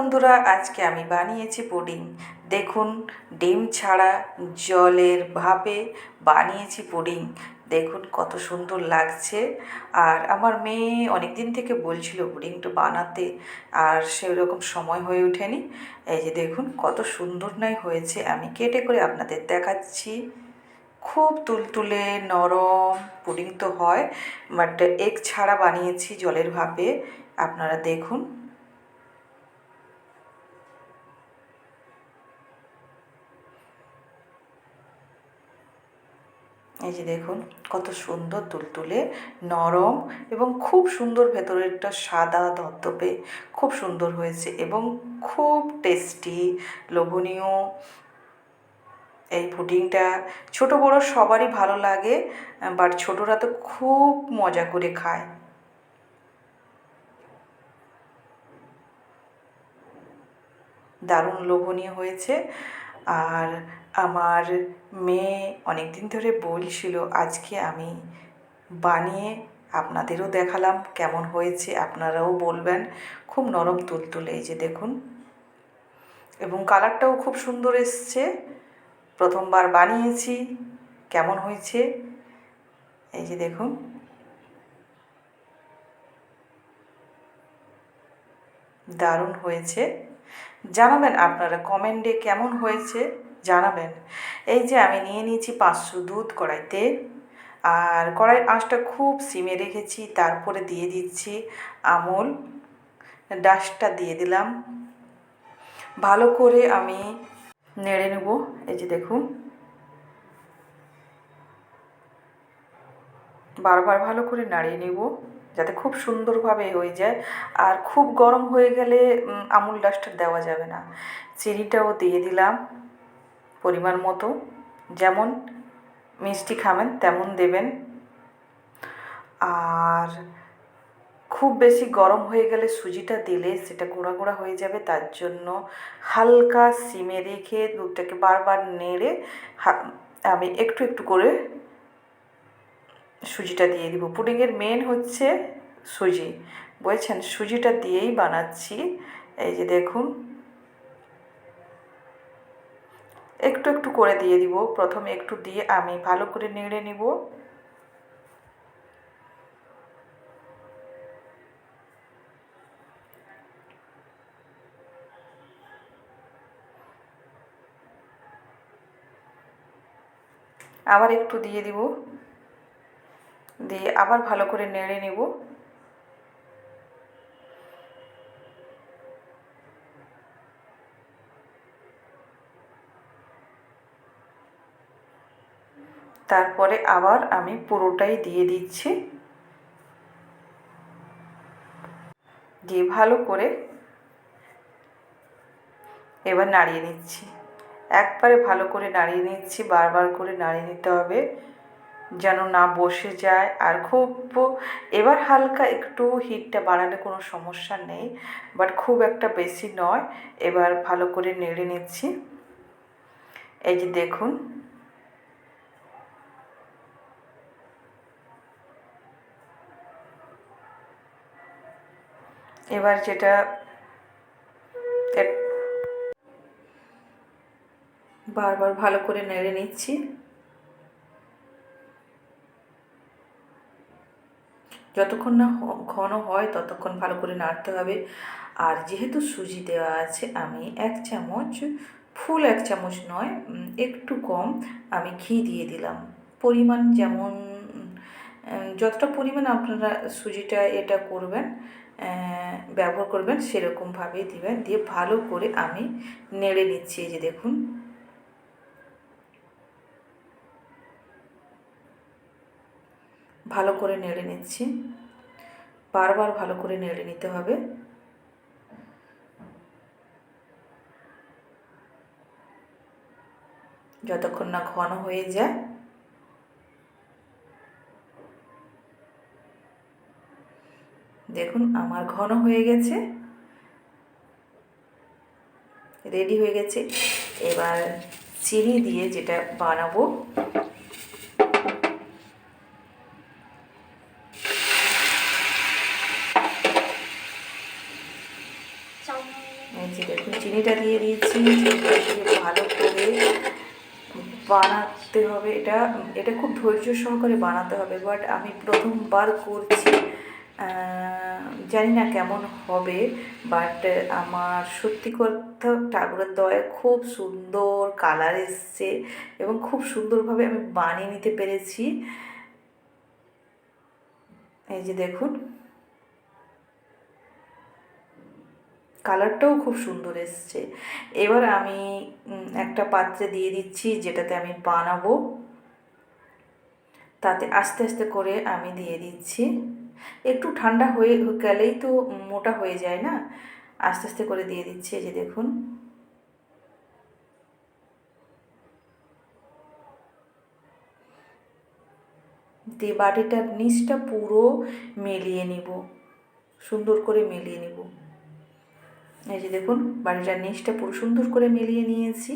বন্ধুরা, আজকে আমি বানিয়েছি পুডিং। দেখুন, ডিম ছাড়া জলের ভাপে বানিয়েছি পুডিং। দেখুন কত সুন্দর লাগছে। আর আমার মেয়ে অনেক দিন থেকে বলছিল পুডিংটা বানাতে, আর সেরকম সময় হয়ে ওঠেনি। এই যে দেখুন, কত সুন্দর নয় হয়েছে। আমি কেটে করে আপনাদের দেখাচ্ছি। খুব তুলতুলে, নরম পুডিং তো হয়, বাট এগ ছাড়া বানিয়েছি জলের ভাপে। আপনারা দেখুন। এই যে দেখুন, কত সুন্দর তুলতুলে, নরম এবং খুব সুন্দর ভেতরেরটা সাদা ধপধপে খুব সুন্দর হয়েছে এবং খুব টেস্টি, লোভনীয়। এই পুডিংটা ছোট বড় সবারই ভালো লাগে, বাট ছোটরা তো খুব মজা করে খায়। দারুণ লোভনীয় হয়েছে। আর আমার মেয়ে অনেক দিন ধরে বলছিল, আজকে আমি বানিয়ে আপনাদেরও দেখালাম কেমন হয়েছে, আপনারাও বলবেন। খুব নরম তুলতুলে এই যে দেখুন। এবং কালারটাও খুব সুন্দর এসছে। প্রথমবার বানিয়েছি, কেমন হয়েছে? এই যে দেখুন। দারুণ হয়েছে। জানাবেন আপনারা কমেন্টে কেমন হয়েছে জানাবেন। এই যে আমি নিয়ে নিয়েছি পাঁচশো দুধ কড়াইতে, আর কড়াইয়ের আঁচটা খুব সিমে রেখেছি, তারপরে দিয়ে দিচ্ছি আমুল ডাস্টটা দিয়ে দিলাম। ভালো করে আমি নেড়ে নেব, এই যে দেখুন। বারবার ভালো করে নাড়িয়ে নেব। যাতে খুব সুন্দরভাবে হয়ে যায়। আর খুব গরম হয়ে গেলে আমুল ডাস্টার দেওয়া যাবে না। চিনিটাও দিয়ে দিলাম পরিমাণ মতো। যেমন মিষ্টি খাবেন, তেমন দেবেন। আর খুব বেশি গরম হয়ে গেলে সুজিটা দিলে সেটা গুঁড়া গুঁড়া হয়ে যাবে। তার জন্য হালকা সিমে রেখে দুধটাকে বারবার নেড়ে আমি একটু একটু করে সুজিটা দিয়ে দিব। পুডিংয়ের মেন হচ্ছে সুজি। বুঝেছেন সুজিটা দিয়েই বানাচ্ছি। এই যে দেখুন। একটু একটু করে দিয়ে দিব। প্রথমে একটু দিয়ে আমি ভালো করে নেড়ে নিব। আবার একটু দিয়ে দিব। দিয়ে আবার ভালো করে নেড়ে নেব। তারপরে আবার আমি পুরোটাই দিয়ে দিচ্ছি। দিয়ে ভালো করে এবার নাড়িয়ে নিচ্ছি। একবারে ভালো করে নাড়িয়ে নিচ্ছি, বারবার করে নাড়িয়ে নিতে হবে। যেন না বসে যায়। আর খুব এবার হালকা একটু হিটটা বাড়ালে কোনো সমস্যা নেই। বাট খুব একটা বেশি নয়। এবার ভালো করে নেড়ে নিচ্ছি। এই যে দেখুন। এবার যেটা বারবার ভালো করে নেড়ে নিচ্ছি। যতক্ষণ না ঘন হয় ততক্ষণ ভালো করে নাড়তে হবে। আর যেহেতু সুজি দেওয়া আছে, আমি এক চামচ, ফুল এক চামচ নয় একটু কম আমি ঘি দিয়ে দিলাম। পরিমাণ যেমন যতটা পরিমাণ আপনারা সুজিটা এটা করবেন ব্যবহার করবেন সেরকমভাবেই দিবেন। দিয়ে ভালো করে আমি নেড়ে নিচ্ছি যে দেখুন। ভালো করে নেড়ে নিচ্ছি। বারবার ভালো করে নেড়ে নিতে হবে। যতক্ষণ না ঘন হয়ে যায়। দেখুন, আমার ঘন হয়ে গেছে। রেডি হয়ে গেছে। এবার চিনি দিয়ে যেটা বানাবো। যে দেখুন চিনিটা দিয়ে দিয়েছি দিয়ে ভালো করে বানাতে হবে। এটা এটা খুব ধৈর্য সহকারে বানাতে হবে বাট আমি প্রথমবার করছি। জানি না কেমন হবে বাট আমার সত্যি কথা ঠাকুরের দয়ায় খুব সুন্দর কালার এসছে এবং খুব সুন্দরভাবে আমি বানিয়ে নিতে পেরেছি। এই যে দেখুন। কালারটাও খুব সুন্দর এসছে। এবার আমি একটা পাত্রে দিয়ে দিচ্ছি, যেটাতে আমি বানাবো। তাতে আস্তে আস্তে করে আমি দিয়ে দিচ্ছি। একটু ঠান্ডা হয়ে গেলেই তো মোটা হয়ে যায় না? আস্তে আস্তে করে দিয়ে দিচ্ছি যে দেখুন। দিয়ে বাটিটার নিচটা পুরো মেলিয়ে নিব। সুন্দর করে মেলিয়ে নিব। এই যে দেখুন, বাড়িটার নিচটা পুরো সুন্দর করে মিলিয়ে নিয়েছি।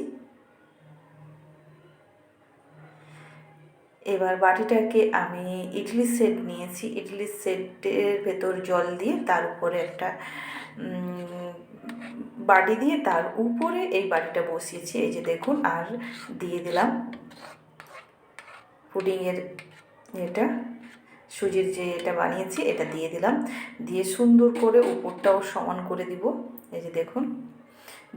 এবার বাটিটাকে আমি ইডলি সেট নিয়েছি। ইডলি সেটের ভেতর জল দিয়ে তার উপরে একটা বাটি দিয়ে তার উপরে এই বাটিটা বসিয়েছি। এই যে দেখুন, আর দিয়ে দিলাম পুডিংয়ের এটা, সুজির যে এটা বানিয়েছি, এটা দিয়ে দিলাম। দিয়ে সুন্দর করে উপরটাও সমান করে দিব। এই যে দেখুন।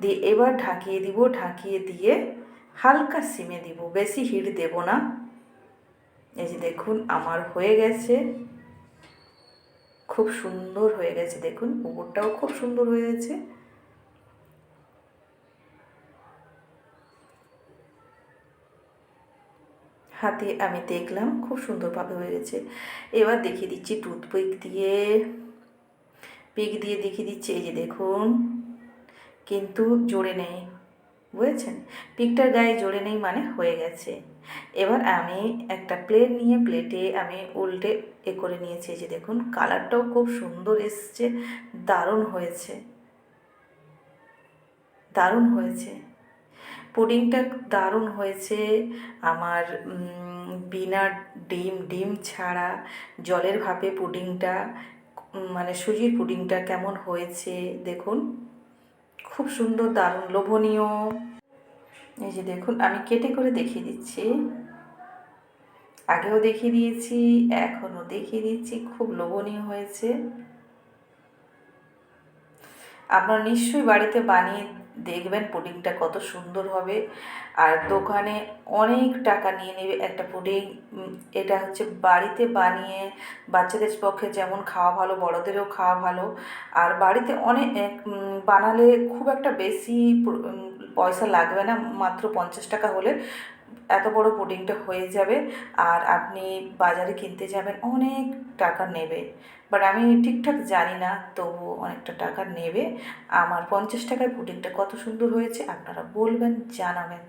দিয়ে এবার ঢাকিয়ে দিব, ঢাকিয়ে দিয়ে হালকা সিমে দিব, বেশি হিট দেব না। এই যে দেখুন, আমার হয়ে গেছে। খুব সুন্দর হয়ে গেছে, দেখুন, উপরটাও খুব সুন্দর হয়ে গেছে। হাতে আমি দেখলাম, খুব সুন্দরভাবে হয়ে গেছে। এবার দেখিয়ে দিচ্ছি টুথপিক দিয়ে। পিক দিয়ে দেখিয়ে দিচ্ছি, এই যে দেখুন, কিন্তু জোরে নেই, বুঝেছেন? পিকটার গায়ে জোরে নেই মানে হয়ে গেছে। এবার আমি একটা প্লেট নিয়ে প্লেটে আমি উল্টে এ করে নিয়েছি যে দেখুন কালারটাও খুব সুন্দর এসছে, দারুণ হয়েছে। দারুণ হয়েছে। পুডিংটা দারুণ হয়েছে। আমার বিনা ডিম ডিম ছাড়া জলের ভাপে পুডিংটা মানে সুজির পুডিংটা কেমন হয়েছে দেখুন। খুব সুন্দর, দারুণ, লোভনীয়। এই যে দেখুন, আমি কেটে করে দেখিয়ে দিচ্ছি। আগেও দেখিয়ে দিয়েছি, এখনও দেখিয়ে দিচ্ছি, খুব লোভনীয় হয়েছে। আপনারা নিশ্চয়ই বাড়িতে বানিয়ে দেখবেন পুডিংটা কত সুন্দর হবে। আর দোকানে অনেক টাকা নিয়ে নেবে একটা পুডিং। এটা হচ্ছে বাড়িতে বানিয়ে বাচ্চাদের পক্ষে যেমন খাওয়া ভালো, বড়দেরও খাওয়া ভালো। আর বাড়িতে অনেক বানালে খুব একটা বেশি পয়সা লাগবে না। মাত্র পঞ্চাশ টাকা হলে এত বড় পুডিংটা হয়ে যাবে আর আপনি বাজারে কিনতে যাবেন অনেক টাকা নেবে। বাট আমি ঠিকঠাক জানি না তবু অনেকটা টাকা নেবে। আমার পঞ্চাশ টাকায় পুডিংটা কত সুন্দর হয়েছে আপনারা বলবেন, জানাবেন।